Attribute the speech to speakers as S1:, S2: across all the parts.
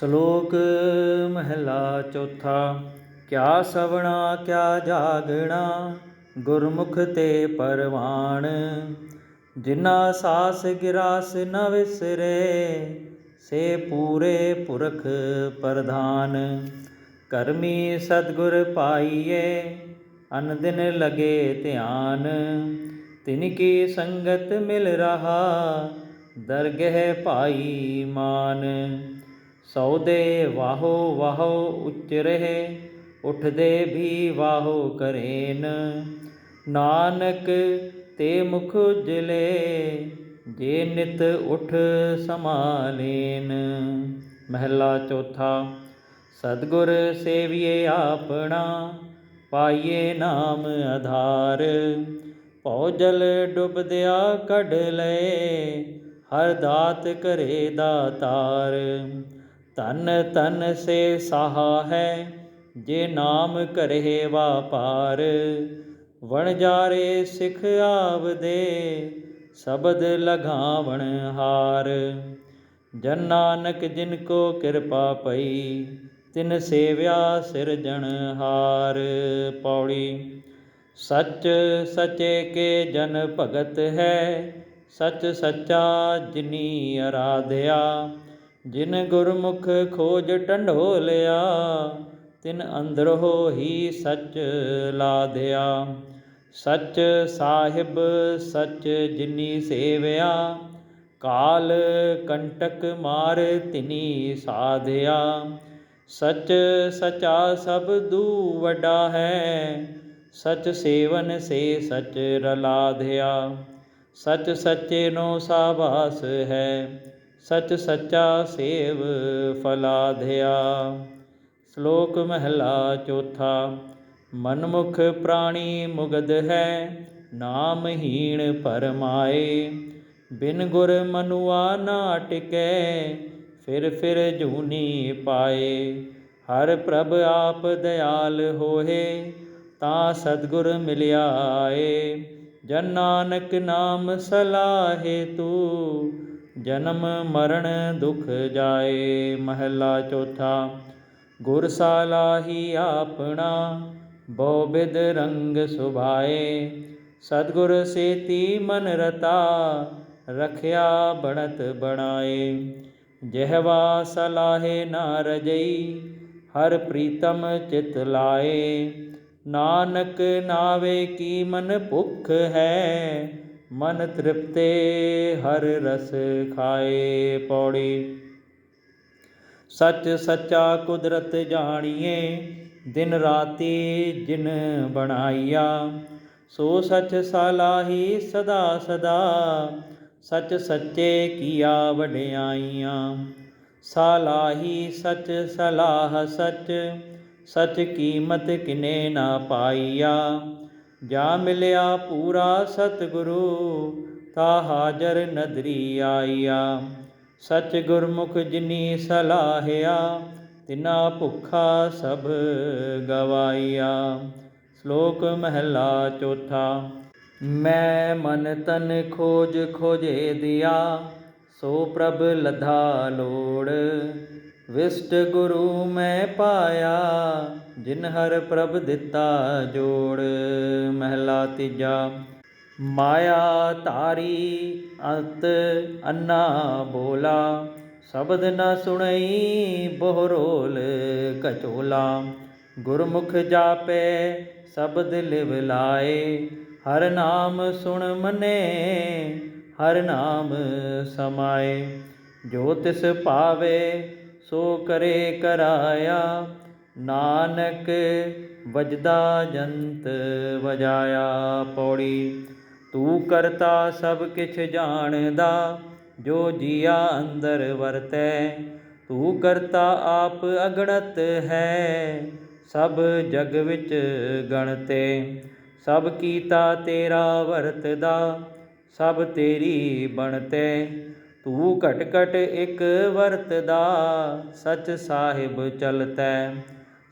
S1: ਸ਼ਲੋਕ ਮਹਿਲਾ ਚੌਥਾ, ਕਿਆ ਸਵਣਾ, ਕਿਆ ਜਾਗਣਾ, ਗੁਰਮੁਖ ਤੇ ਪਰਵਾਣ। ਜਿਨਾ ਸਾਸ ਗਿਰਾਸ ਨ ਵਿਸਰੇ, ਸੇ ਪੂਰੇ ਪੁਰਖ ਪ੍ਰਧਾਨ। ਕਰਮੀ ਸਤਗੁਰ ਪਾਈਏ ਅਨ ਦਿਨ ਲਗੇ ਧਿਆਨ। ਤਿਨ ਕੀ ਸੰਗਤ ਮਿਲ ਰਹਾ, ਦਰਗਹਿ ਭਾਈ ਮਾਨ। ਸੌਦੇ ਵਾਹੋ ਵਾਹੋ ਉੱਚ ਰਹੇ, ਉਠਦੇ ਵੀ ਵਾਹੋ ਕਰੇਨ। ਨਾਨਕ ਤੇ ਮੁਖ ਉਜਲੇ ਜੇ ਨਿਤ ਉਠ ਸਮਾਲੇਨ ਮਹਿਲਾ ਚੌਥਾ, ਸਤਗੁਰ ਸੇਵੀਏ ਆਪਣਾ, ਪਾਈਏ ਨਾਮ ਆਧਾਰ। ਭਉ ਜਲ ਡੁੱਬਦਿਆ ਕੱਢ ਲਏ, ਹਰ ਦਾਤ ਕਰੇ ਦਾਤਾਰ ਧਨ ਧਨ ਸੇ ਸਾਹਾ ਹੈ, ਜੇ ਨਾਮ ਕਰੇ ਵਾਪਾਰ। ਵਣਜਾਰੇ ਸਿਖ ਆਵਦੇ, ਸ਼ਬਦ ਲਗਾਵਣ ਹਾਰ। ਜਨ ਨਾਨਕ ਜਿਨ ਕੋ ਕਿਰਪਾ ਪਈ, ਤਿਨ ਸੇਵਿਆ ਸਿਰਜਣ ਹਾਰ। ਪੌੜੀ, ਸੱਚ ਸਚੇ ਕੇ ਜਨ ਭਗਤ ਹੈ, ਸਚ ਸੱਚਾ ਜਿਨੀ ਅਰਾਧਿਆ। ਜਿਨ ਗੁਰਮੁਖ ਖੋਜ ਟੰਡੋਲਿਆ ਤਿਨ ਅੰਦਰੋ ਹੀ ਸਚ ਲਾਧਿਆ। ਸਚ ਸਾਹਿਬ ਸਚ ਜਿਨੀ ਸੇਵਿਆ, ਕਾਲ ਕੰਟਕ ਮਾਰ ਤਿਨੀ ਸਾਧਿਆ। ਸਚ ਸਚਾ ਸਭ ਦੂ ਵਡਾ ਹੈ, ਸਚ ਸੇਵਨ ਸੇ ਸਚ ਰਲਾਧਿਆ। ਸਚ ਸੱਚੇ ਨੋ ਸਾਬਾਸ ਹੈ ਸਚ ਸੱਚਾ ਸੇਵ ਫਲਾਧਿਆ। ਸ਼ਲੋਕ ਮਹਿਲਾ ਚੌਥਾ, ਮਨਮੁਖ ਪ੍ਰਾਣੀ ਮੁਗਧ ਹੈ ਨਾਮਹੀਣ ਪਰਮਾਏ। ਬਿਨ ਗੁਰ ਮਨੁਆ ਨਾ ਟਿਕੈ, ਫਿਰ ਫਿਰ ਜੂਨੀ ਪਾਏ। ਹਰ ਪ੍ਰਭ ਆਪ ਦਿਆਲ ਹੋਏ, ਤਾਂ ਸਤਗੁਰ ਮਿਲਿਆ ਏ ਜਨ ਨਾਨਕ ਨਾਮ ਸਲਾਹੇ ਤੂੰ ਜਨਮ ਮਰਨ ਦੁਖ ਜਾਏ, ਮਹਿਲਾ ਚੌਥਾ। ਗੁਰ ਸਾਲਾਹੀ ਆਪਣਾ ਬਹੁ ਬਿਦ ਰੰਗ ਸੁਭਾਏ। ਸਤਗੁਰ ਸੇਤੀ ਮਨ ਰਤਾ, ਰਖਿਆ ਬਣਤ ਬਣਾਏ। ਜਿਹਵਾ ਸਲਾਹੇ ਨਾ ਰਜਈ, ਹਰ ਪ੍ਰੀਤਮ ਚਿਤ ਲਾਏ। ਨਾਨਕ ਨਾਵੇ ਕੀ ਮਨ ਭੁਖ ਹੈ ਮਨ ਤ੍ਰਿਪਤੇ ਹਰ ਰਸ ਖਾਏ ਪੌੜੀ। ਸੱਚ ਸੱਚਾ ਕੁਦਰਤ ਜਾਣੀਏ, ਦਿਨ ਰਾਤੀ ਜਿਨ ਬਣਾਈਆ। ਸੋ ਸੱਚ ਸਲਾਹੀ ਸਦਾ ਸਦਾ, ਸੱਚ ਸੱਚੇ ਕੀਆ ਵਡਿਆਈਆਂ। ਸਲਾਹੀ ਸੱਚ ਸਲਾਹ ਸੱਚ, ਸਚ ਕੀਮਤ ਕਿਨੇ ਨਾ ਪਾਈਆ। ਜਾ ਮਿਲਿਆ ਪੂਰਾ ਸਤਿਗੁਰੂ, ਤਾ ਹਾਜ਼ਰ ਨਦਰੀ ਆਈਆ ਸਚ ਗੁਰਮੁਖ ਜਿਨੀ ਸਲਾਹਿਆ, ਤਿਨਾ ਭੁੱਖਾ ਸਭ ਗਵਾਈਆ ਸ਼ਲੋਕ ਮਹਿਲਾ ਚੌਥਾ, ਮੈਂ ਮਨ ਤਨ ਖੋਜ ਖੋਜੇ ਦਿਆ, ਸੋ ਪ੍ਰਭ ਲਧਾ ਲੋੜ। ਵਿਸ਼ਟ ਗੁਰੂ ਮੈਂ ਪਾਇਆ ਜਿਨ ਹਰ ਪ੍ਰਭ ਦਿੱਤਾ ਜੋੜ, ਮਹਿਲਾ ਤੀਜਾ। ਮਾਇਆ ਧਾਰੀ ਅੰਤ ਅੰਨਾ ਬੋਲਾ, ਸ਼ਬਦ ਨ ਸੁਣਈ ਬਹੁ ਰੋਲ ਕਚੋਲਾ। ਗੁਰਮੁਖ ਜਾਪੇ, ਸ਼ਬਦ ਲਿਵ ਲਾਏ, ਹਰ ਨਾਮ ਸੁਣ ਮਨੇ, ਹਰ ਨਾਮ ਸਮਾਏ। ਜੋ ਤਿਸ ਪਾਵੇ ਸੋ ਕਰੇ ਕਰਾਇਆ ਨਾਨਕ ਵਜਦਾ ਜੰਤ ਵਜਾਇਆ ਪੌੜੀ, ਤੂੰ ਕਰਤਾ ਸਭ ਕਿਛ ਜਾਣਦਾ, ਜੋ ਜੀਆ ਅੰਦਰ ਵਰਤੈ। ਤੂੰ ਕਰਤਾ ਆਪ ਅਗਣਤ ਹੈ, ਸਭ ਜਗ ਵਿੱਚ ਗਣਤੇ। ਸਭ ਕੀਤਾ ਤੇਰਾ ਵਰਤਦਾ, ਸਭ ਤੇਰੀ ਬਣਤੇ। ਤੂੰ ਘਟ ਘਟ ਇੱਕ ਵਰਤਦਾ, ਸਚ ਸਾਹਿਬ ਚਲਤੈ।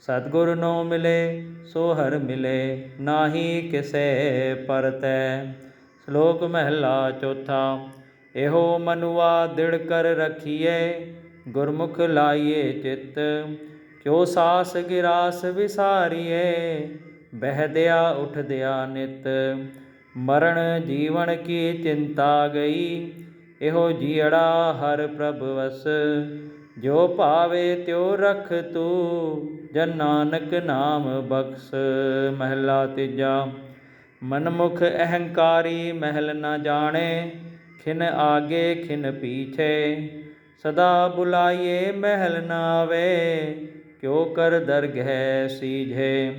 S1: ਸਤਿਗੁਰ ਨੋ ਮਿਲੇ, ਸੋ ਹਰ ਮਿਲੇ, ਨਾਹੀ ਕਿਸੇ ਪਰਤੈ। ਸ਼ਲੋਕ ਮਹਿਲਾ ਚੌਥਾ, ਇਹੋ ਮਨੁਆ ਦਿੜ ਕਰ ਰਖੀਏ ਗੁਰਮੁਖ ਲਾਈਏ ਚਿੱਤ, ਕਿਉ ਸਾਸ ਗਿਰਾਸ ਵਿਸਾਰੀਏ ਬਹਿਦਿਆ ਉਠਦਿਆ ਨਿਤ। ਮਰਨ ਜੀਵਨ ਕੀ ਚਿੰਤਾ ਗਈ, ਇਹੋ ਜੀੜਾ ਹਰ ਪ੍ਰਭ ਵਸ। ਜੋ ਭਾਵੇ ਤਿਉ ਰਖ ਤੂ, ਜਨ ਨਾਨਕ ਨਾਮ ਬਖਸ, ਮਹਿਲਾ ਤੀਜਾ। ਮਨਮੁਖ ਅਹੰਕਾਰੀ ਮਹਿਲ ਨਾ ਜਾਣੇ, ਖਿਨ ਆਗੇ ਖਿਨ ਪੀਛੇ। ਸਦਾ ਬੁਲਾਈਏ ਮਹਿਲ ਨਾ ਆਵੇ, ਕਿਉ ਕਰ ਦਰਗਹਿ ਸੀਝੇ।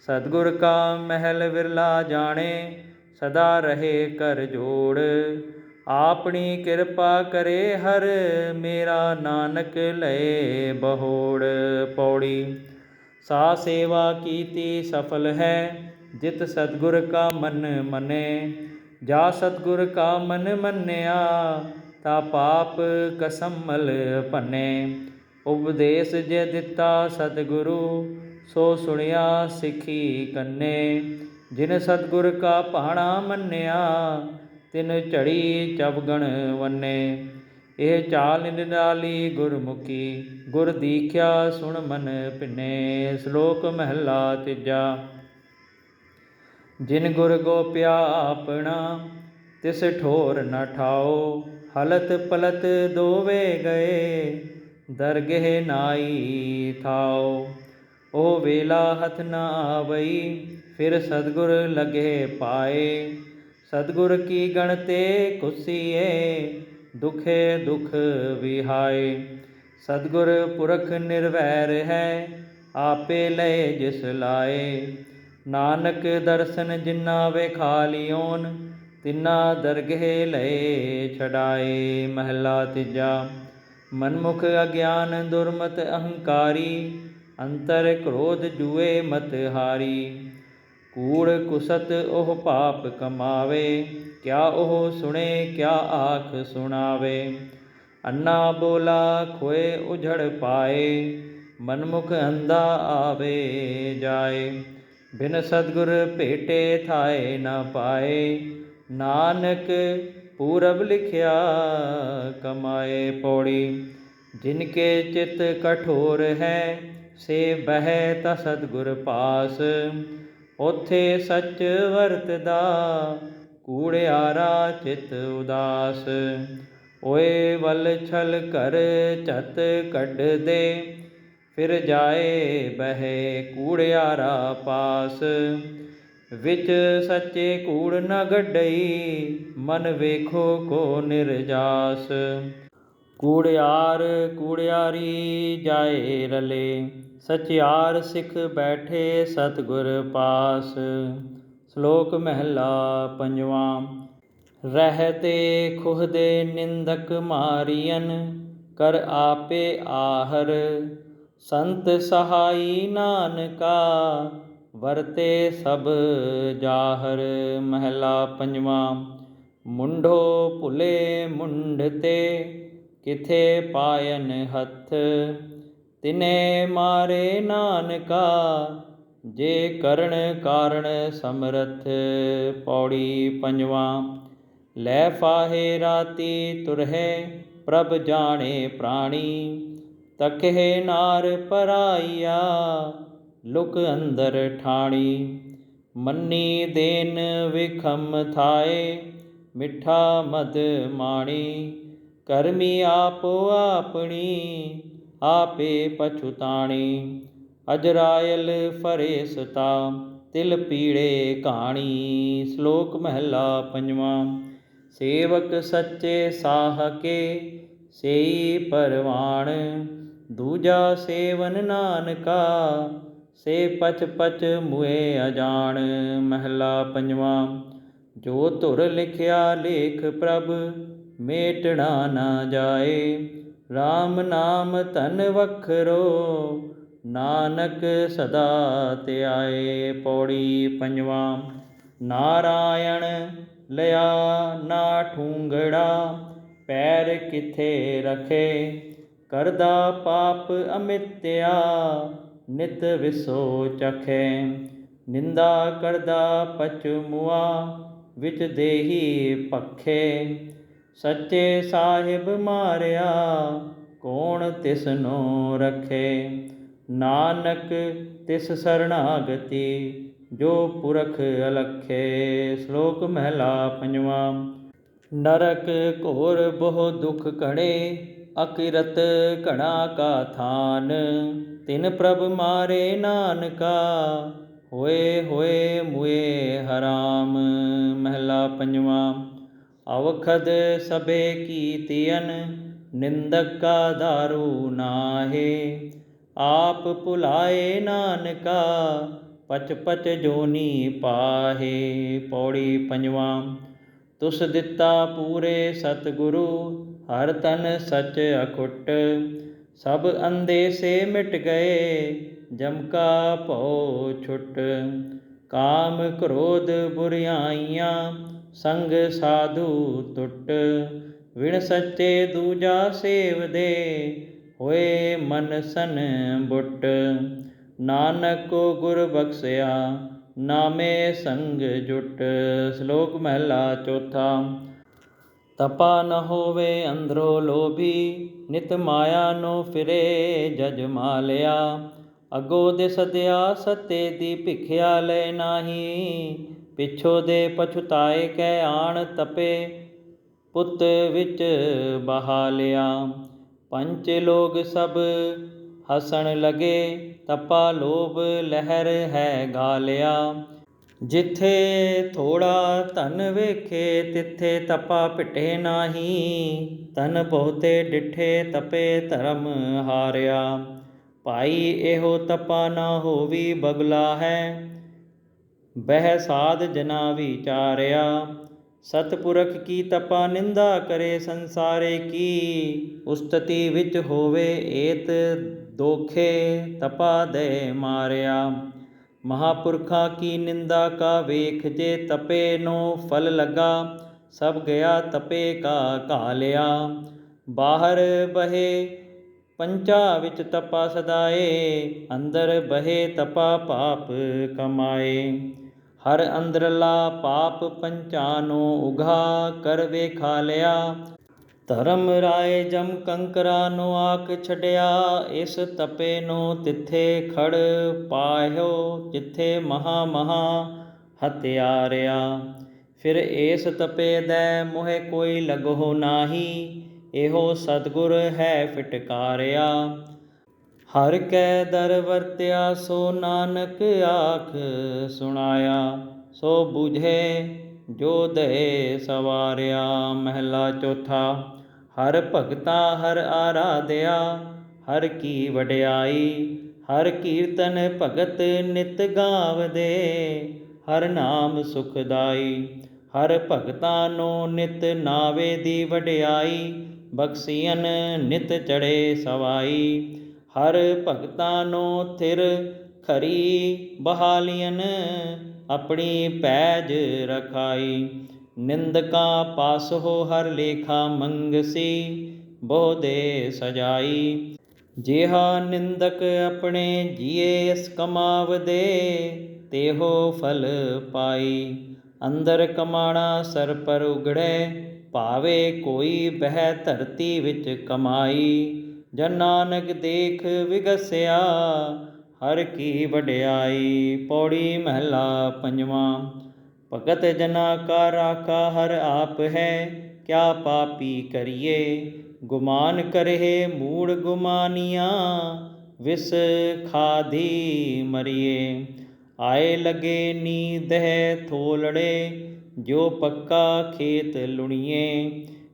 S1: ਸਤਗੁਰ ਕਾ ਮਹਿਲ ਵਿਰਲਾ ਜਾਣੇ, ਸਦਾ ਰਹੇ ਕਰ ਜੋੜ। ਆਪਣੀ ਕਿਰਪਾ ਕਰੇ ਹਰ ਮੇਰਾ ਨਾਨਕ ਲਏ ਬਹੋੜ ਪੌੜੀ। ਸਾ ਸੇਵਾ ਕੀਤੀ ਸਫਲ ਹੈ, ਜਿਤ ਸਤਗੁਰ ਕਾ ਮਨ ਮਨੇ। ਜਾ ਸਤਗੁਰ ਕਾ ਮਨ ਮੰਨਿਆ, ਤਾ ਪਾਪ ਕਸਮਲ ਭੰਨੇ। ਉਪਦੇਸ਼ ਜੇ ਦਿੱਤਾ ਸਤਿਗੁਰੂ, ਸੋ ਸੁਣਿਆ ਸਿੱਖੀ ਕੰਨੇ। ਜਿਨ ਸਤਗੁਰ ਕਾ ਭਾਣਾ ਮੰਨਿਆ ਤਿਨ ਝੜੀ ਚਬਗਣ ਵੰਨੇ। ਇਹ ਚਾਲ ਨਿਰਾਲੀ ਗੁਰਮੁਖੀ, ਗੁਰ ਦੀਖਿਆ ਸੁਣ ਮਨ ਭਿੰਨੇ, ਸ਼ਲੋਕ ਮਹਿਲਾ ਤੀਜਾ। ਜਿਨ ਗੁਰ ਗੋਪਿਆ ਆਪਣਾ, ਤਿਸ ਠੋਰ ਨ ਠਾਓ। ਹਲਤ ਪਲਤ ਦੋਵੇ ਗਏ, ਦਰਗਹਿ ਨਾਈ ਥਾਓ। ਉਹ ਵੇਲਾ ਹਥ ਨਾ ਆਵਈ ਫਿਰ ਸਤਗੁਰ ਲਗੇ ਪਾਏ। ਸਤਗੁਰ ਕੀ ਗਣਤੇ ਕੁਸੀਏ, ਦੁਖੇ ਦੁਖ ਵਿਹਾਏ। ਸਤਗੁਰ ਪੁਰਖ ਨਿਰਵੈਰ ਹੈ, ਆਪੇ ਲਏ ਜਿਸ ਲਾਏ। ਨਾਨਕ ਦਰਸ਼ਨ ਜਿਨਾ ਵੇਖਾ ਲਿਓਨ, ਤਿਨਾ ਦਰਗਹਿ ਲਏ ਛਡਾਏ। ਮਹਿਲਾ ਤੀਜਾ, ਮਨਮੁਖ ਅਗਿਆਨ ਦੁਰਮਤ ਅਹੰਕਾਰੀ, ਅੰਤਰ ਕ੍ਰੋਧ ਜੂਏ ਮਤ ਹਾਰੀ। ਕੂੜ ਕੁਸਤ ਉਹ ਪਾਪ ਕਮਾਵੇ, ਕਿਆ ਉਹ ਸੁਣੇ, ਕਿਆ ਆਖ ਸੁਣਾਵੇ। ਅੰਨਾ ਬੋਲਾ ਖੋਏ ਉਝੜ ਪਾਏ, ਮਨਮੁਖ ਅੰਦਾ ਆਵੇ ਜਾਏ। ਬਿਨ ਸਤਗੁਰ ਭੇਟੇ ਥਾਏ ਨਾ ਪਾਏ, ਨਾਨਕ ਪੂਰਬ ਲਿਖਿਆ ਕਮਾਏ ਪੌੜੀ। ਜਿਨ ਕੇ ਚਿਤ ਕਠੋਰ ਹੈ, ਸੇ ਬਹਿ ਤਾ ਸਤਗੁਰ ਪਾਸ। ਉਥੇ ਸੱਚ ਵਰਤਦਾ ਕੂੜਿਆਰਾ ਚਿਤ ਉਦਾਸ। ਓਏ ਵਲ ਛਲ ਕਰ ਝਤ ਕੱਢ ਦੇ ਫਿਰ ਜਾਏ ਬਹਿ ਕੂੜਿਆਰਾ ਪਾਸ। ਵਿੱਚ ਸੱਚੇ ਕੂੜ ਨ ਗੱਡਈ, ਮਨ ਵੇਖੋ ਕੋ ਨਿਰਜਾਸ। ਕੂੜਿਆਰ ਕੂੜਿਆਰੀ ਜਾਏ ਰਲੇ ਸਚਿਆਰ ਸਿੱਖ ਬੈਠੇ ਸਤਗੁਰ ਪਾਸ, ਸ਼ਲੋਕ ਮਹਿਲਾ ਪੰਜਵਾਂ ਰਹਤੇ ਖੁਹਦੇ ਨਿੰਦਕ ਮਾਰੀਅਨ, ਕਰ ਆਪੇ ਆਹਰ, ਸੰਤ ਸਹਾਈ ਨਾਨਕਾ, ਵਰਤੇ ਸਭ ਜਾਹਰ। ਮਹਿਲਾ ਪੰਜਵਾਂ ਮੁੰਡੋ ਭੁਲੇ ਮੁੰਢ ਤੇ, ਕਿਥੇ ਪਾਇਨ ਹੱਥ? ਤਿਨੇ ਮਾਰੇ ਨਾਨਕਾ, ਜੇ ਕਰਨ ਕਾਰਣ ਸਮਰਥ ਪੌੜੀ ਪੰਜਵਾਂ। ਲੈ ਫਾਹੇ ਰਾਤੀ ਤੁਰਹਿ, ਪ੍ਰਭ ਜਾਣੇ ਪ੍ਰਾਣੀ। ਤਕਹਿ ਨਾਰ ਪਰਾਈਆ, ਲੁਕ ਅੰਦਰ ਠਾਣੀ। ਮੰਨੀ ਦੇਨ ਵਿਖਮ ਥਾਏ, ਮਿੱਠਾ ਮਦ ਮਾਣੀ। ਕਰਮੀ ਆਪੋ ਆਪਣੀ ਆਪੇ ਪਛੁਤਾਣੀ। ਅਜਰਾਇਲ ਫਰੇ ਫਰੇਸਤਾ, ਤਿਲ ਪੀੜੇ ਕਹਾਣੀ ਸ਼ਲੋਕ ਮਹਿਲਾ ਪੰਜਵਾਂ, ਸੇਵਕ ਸੱਚੇ ਸਾਹ ਕੇ ਸੇਈ ਪਰਵਾਣ। ਦੂਜਾ ਸੇਵਨ ਨਾਨਕਾ, ਸੇ ਪਚ ਪਚ ਮੁਏ ਅਜਾਣ। ਮਹਿਲਾ ਪੰਜਵਾਂ, ਜੋ ਧੁਰ ਲਿਖਿਆ ਲੇਖ ਪ੍ਰਭ, ਮੇਟਣਾ ਨਾ ਜਾਏ। RAM ਨਾਮ ਧਨ ਵਖਰੋ, ਨਾਨਕ ਸਦਾ ਧਿਆਏ ਪੌੜੀ ਪੰਜਵਾਂ। ਨਾਰਾਇਣ ਲਿਆ ਨਾ ਠੂੰਗੜਾ, ਪੈਰ ਕਿਥੇ ਰਖੇ? ਕਰਦਾ ਪਾਪ ਅਮਿਤਿਆ, ਨਿਤ ਵਿਸੋ ਚਖੇ। ਨਿੰਦਾ ਕਰਦਾ ਪਚਮੁਆ ਵਿੱਚ ਦੇਹੀ ਪਖੇ। ਸੱਚੇ ਸਾਹਿਬ ਮਾਰਿਆ, ਕੌਣ ਤਿਸਨੂੰ ਰਖੇ? ਨਾਨਕ ਤਿਸ ਸਰਣਾਗਤੀ, ਜੋ ਪੁਰਖ ਅਲਖੇ। ਸ਼ਲੋਕ ਮਹਿਲਾ ਪੰਜਵਾਂ, ਨਰਕ ਘੋਰ ਬਹੁ ਦੁਖ ਘੜੇ, ਅਕਿਰਤ ਘਣਾ ਕਾ ਥਾਨ। ਤਿਨ ਪ੍ਰਭ ਮਾਰੇ ਨਾਨਕਾ, ਹੋਏ ਹੋਏ ਮੁਏ ਹਰਾਮ। ਮਹਿਲਾ ਪੰਜਵਾਂ ਅਵਖਦ ਸਭੇ ਕੀ ਤਿਯਨ ਨਿੰਦਕ ਕਾ ਦਾਰੂ ਨਾਹੇ। ਆਪ ਭੁਲਾਏ ਨਾਨਕਾ ਪਚ ਪਚ ਜੋਨੀ ਪਾਹੇ। ਪੌੜੀ ਪੰਜਵਾਂ, ਤੁਸ ਦਿੱਤਾ ਪੂਰੇ ਸਤਿਗੁਰੂ, ਹਰ ਤਨ ਸਚ ਅਖੁੱਟ। ਸਭ ਅੰਦੇ ਸੇ ਮਿਟ ਗਏ, ਜਮ ਕਾ ਭਉ ਛੁੱਟ। ਕਾਮ ਕ੍ਰੋਧ ਬੁਰਿਆਈਆਂ ਸੰਗ ਸਾਧੂ ਟੁੱਟ ਵਿਣ ਸੱਚੇ ਦੂਜਾ ਸੇਵਦੇ ਹੋਏ ਮਨ ਸਨ ਬੁੱਟ। ਨਾਨਕ ਕੋ ਗੁਰ ਬਖਸਿਆ, ਨਾਮੇ ਸੰਗ ਜੁਟ, ਸ਼ਲੋਕ ਮਹਿਲਾ ਚੌਥਾ। ਤਪਾ ਨ ਹੋਵੇ ਅੰਦਰੋ ਲੋਭੀ, ਨਿਤ ਮਾਇਆ ਨੂੰ ਫਿਰੇ ਜਜ ਮਾਲਿਆ। ਅਗੋ ਦੇ ਸਦਿਆ ਸਤੇ ਦੀ ਭਿਖਿਆ ਲੈ ਨਾਹੀ ਪਿਛੋ ਦੇ ਪਛੁਤਾਏ ਕੈ ਆਣ ਤਪੇ, ਪੁੱਤ ਵਿੱਚ ਬਹਾ ਲਿਆ। ਪੰਚ ਲੋਗ ਸਭ ਹਸਣ ਲਗੇ, ਤਪਾ ਲੋਭ ਲਹਿਰ ਹੈ ਗਾਲਿਆ। ਜਿੱਥੇ ਥੋੜਾ ਧਨ ਵੇਖੇ, ਤਿੱਥੇ ਤਪਾ ਭਿਟੇ ਨਾਹੀ। ਤਨ ਬਹੁਤੇ ਡਿਠੇ, ਤਪੇ ਧਰਮ ਹਾਰਿਆ। ਭਾਈ ਇਹੋ ਤਪਾ ਨਾ ਹੋਵੀ, ਬਗਲਾ ਹੈ। ਬਹਿ ਸਾਧ ਜਨਾ ਵਿਚਾਰਿਆ, ਸਤਪੁਰਖ ਕੀ ਤਪਾ ਨਿੰਦਾ ਕਰੇ ਸੰਸਾਰੇ ਕੀ? ਉਸਤਤੀ ਵਿੱਚ ਹੋਵੇ ਏਤ ਦੋਖੇ ਤਪਾ ਦੇ ਮਾਰਿਆ। ਮਹਾਪੁਰਖਾਂ ਕੀ ਨਿੰਦਾ ਕਾ ਵੇਖ ਜੇ ਤਪੇ ਨੂੰ ਫਲ ਲਗਾ, ਸਭ ਗਿਆ ਤਪੇ ਕਾ ਘਾਲਿਆ। ਬਾਹਰ ਬਹੇ ਪੰਚਾ ਵਿੱਚ ਤਪਾ ਸਦਾਏ, ਅੰਦਰ ਬਹੇ ਤਪਾ ਪਾਪ ਕਮਾਏ। ਹਰ ਅੰਦਰਲਾ ਪਾਪ ਪੰਚਾ ਨੂੰ ਉਘਾ ਕਰ ਵੇਖਾ ਲਿਆ। ਧਰਮ ਰਾਏ ਜਮ ਕੰਕਰਾ ਨੂੰ ਆਕ ਛੜਿਆ ਇਸ ਤਪੇ ਨੂੰ ਤਿੱਥੇ ਖੜ ਪਾਇਓ, ਜਿੱਥੇ ਮਹਾ ਮਹਾ ਹਤਿਆਰਿਆ ਫਿਰ ਇਸ ਤਪੇ ਦੈ ਮੋਹਿ ਕੋਈ ਲਗੋ ਨਾਹੀ। ਇਹੋ ਸਤਗੁਰ ਹੈ ਫਟਕਾਰਿਆ। ਹਰ ਕੈ ਦਰ ਵਰਤਿਆ, ਸੋ ਨਾਨਕ ਆਖ ਸੁਣਾਇਆ, ਸੋ ਬੁਝੇ ਜੋ ਦੇ ਸਵਾਰਿਆ, ਮਹਿਲਾ ਚੌਥਾ, ਹਰ ਭਗਤਾ ਹਰ ਆਰਾਧਿਆ, ਹਰ ਕੀ ਵਡਿਆਈ, ਹਰ ਕੀਰਤਨ ਭਗਤ ਨਿਤ ਗਾਵਦੇ, ਹਰ ਨਾਮ ਸੁਖਦਾਈ, ਹਰ ਭਗਤਾ ਨੂੰ ਨਿਤ ਨਾਵੇ ਦੀ ਵਡਿਆਈ ਬਖਸੀਨ ਨਿਤ ਚੜੇ ਸਵਾਈ ਹਰ ਭਗਤਾਂ ਨੂੰ ਥਿਰ ਖਰੀ ਬਹਾਲੀਨ ਆਪਣੀ ਪੈਜ ਰਖਾਈ। ਨਿੰਦਕਾਂ ਪਾਸ ਹੋ ਹਰ ਲੇਖਾ ਮੰਗਸੀ ਬਹੁ ਦੇ ਸਜਾਈ। ਜਿਹਾ ਨਿੰਦਕ ਆਪਣੇ ਜੀਏ ਇਸ ਕਮਾਵਦੇ, ਤੇਹੋ ਫਲ ਪਾਈ। ਅੰਦਰ ਕਮਾਣਾ ਸਰ ਪਰ ਉਗੜੇ, ਭਾਵੇ ਕੋਈ ਬਹਿ ਧਰਤੀ ਵਿੱਚ ਕਮਾਈ। ਜਨ ਨਾਨਕ ਦੇਖ ਵਿਗਸਿਆ, ਹਰ ਕੀ ਵਡਿਆਈ ਪੌੜੀ ਮਹਿਲਾ ਪੰਜਵਾਂ। ਭਗਤ ਜਨਾ ਕਾ ਰਾਖਾ ਹਰ ਆਪ ਹੈ, ਕਿਆ ਪਾਪੀ ਕਰੀਏ? ਗੁਮਾਨ ਕਰਹਿ ਮੂੜ ਗੁਮਾਨੀਆਂ, ਵਿਸ ਖਾਦੀ ਮਰੀਏ। ਆਏ ਲਗੇ ਨੀਂਦ ਹੈ ਥੋਲੜੇ, ਜੋ ਪੱਕਾ ਖੇਤ ਲੁਣੀਏ।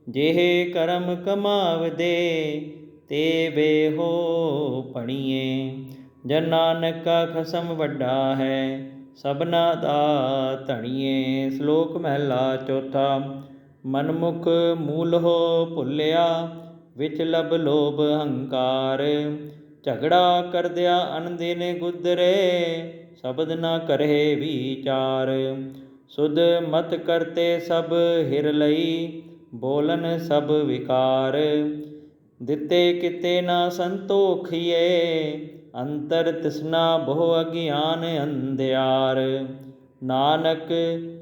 S1: ਜਿਹੇ ਕਰਮ ਕਮਾਵਦੇ ਤੇ ਵੇਹੋ ਪਣੀਏ ਜਨ ਨਾਨਕ ਕਾ ਖਸਮ ਵੱਡਾ ਹੈ, ਸਭਨਾ ਦਾ ਧਣੀਏ, ਸ਼ਲੋਕ ਮਹਿਲਾ ਚੌਥਾ, ਮਨਮੁਖ ਮੂਲ ਹੋ ਭੁੱਲਿਆ, ਵਿੱਚ ਲਬ ਲੋਭ ਹੰਕਾਰ, ਝਗੜਾ ਕਰਦਿਆ ਅਨਦਿਨ ਗੁਦਰੇ, ਸ਼ਬਦ ਨਾ ਕਰੇ ਵਿਚਾਰ, ਸੁਧ ਮਤ ਕਰਤੇ ਸਭ ਹਿਰ ਲਈ, ਬੋਲਨ ਸਭ ਵਿਕਾਰ ਦਿੱਤੇ ਕਿਤੇ ਨਾ ਸੰਤੋਖੀਏ, ਅੰਤਰ ਤਿਸਨਾ ਬਹੁ ਅਗਿਆਨ ਅੰਧਿਆਰ। ਨਾਨਕ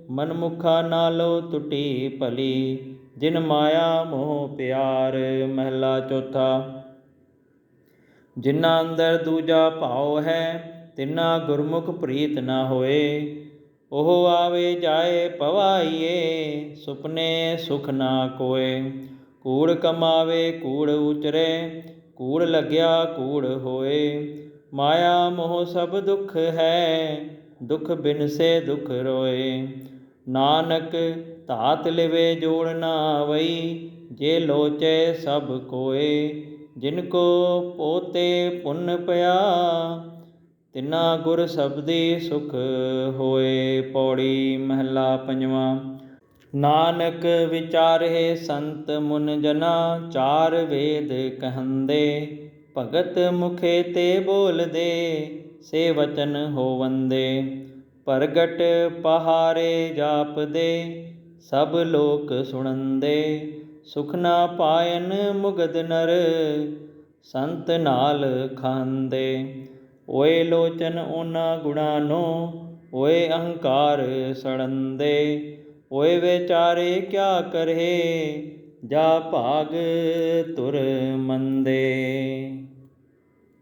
S1: ਮਨਮੁਖਾ ਨਾਲੋ ਟੁੱਟੀ ਭਲੀ, ਜਿਨ ਮਾਇਆ ਮੋਹ ਪਿਆਰ। ਮਹਿਲਾ ਚੌਥਾ, ਜਿਨ੍ਹਾਂ ਅੰਦਰ ਦੂਜਾ ਭਾਉ ਹੈ, ਤਿਨਾਂ ਗੁਰਮੁਖ ਪ੍ਰੀਤ ਨਾ ਹੋਏ। ਉਹ ਆਵੇ ਜਾਏ ਪਵਾਈਏ ਸੁਪਨੇ ਸੁਖ ਨਾ ਕੋਏ। ਕੂੜ ਕਮਾਵੇ, ਕੂੜ ਉਚਰੇ, ਕੂੜ ਲੱਗਿਆ, ਕੂੜ ਹੋਏ। ਮਾਇਆ ਮੋਹ ਸਭ ਦੁੱਖ ਹੈ, ਦੁੱਖ ਬਿਨ ਸੇ ਦੁੱਖ ਰੋਏ। ਨਾਨਕ ਧਾਤ ਲਿਵੇ ਜੋੜ ਨਾ ਵਈ, ਜੇ ਲੋਚੇ ਸਭ ਕੋਏ। ਜਿਨ ਕੋ ਪੋਤੇ ਪੁੰਨ ਪਿਆ, ਤਿਨਾ ਗੁਰ ਸਬਦੀ ਸੁਖ ਹੋਏ। ਪੌੜੀ ਮਹਲਾ ਪੰਜਵਾਂ। ਨਾਨਕ ਵਿਚਾਰੇ ਸੰਤ ਮੁਨ ਜਨਾ ਚਾਰ ਵੇਦ ਕਹੰਦੇ, ਭਗਤ ਮੁਖੇ ਤੇ ਬੋਲਦੇ ਸੇ ਵਚਨ ਹੋਵੰਦੇ, ਪ੍ਰਗਟ ਪਹਾਰੇ ਜਾਪਦੇ, ਸਭ ਲੋਕ ਸੁਣੰਦੇ, ਸੁਖ ਨਾ ਪਾਇਨ ਮੁਗਦ ਨਰ, ਸੰਤ ਨਾਲ ਖਾਂਦੇ। ਓਏ ਲੋਚਨ ਉਹਨਾਂ ਗੁਣਾ ਨੂੰ, ਓਏ ਅਹੰਕਾਰ ਸੜੰਦੇ ਓਏ ਵਿਚਾਰੇ ਕਿਆ ਕਰੇ ਜਾ ਭਾਗ ਤੁਰ ਮੰਦੇ।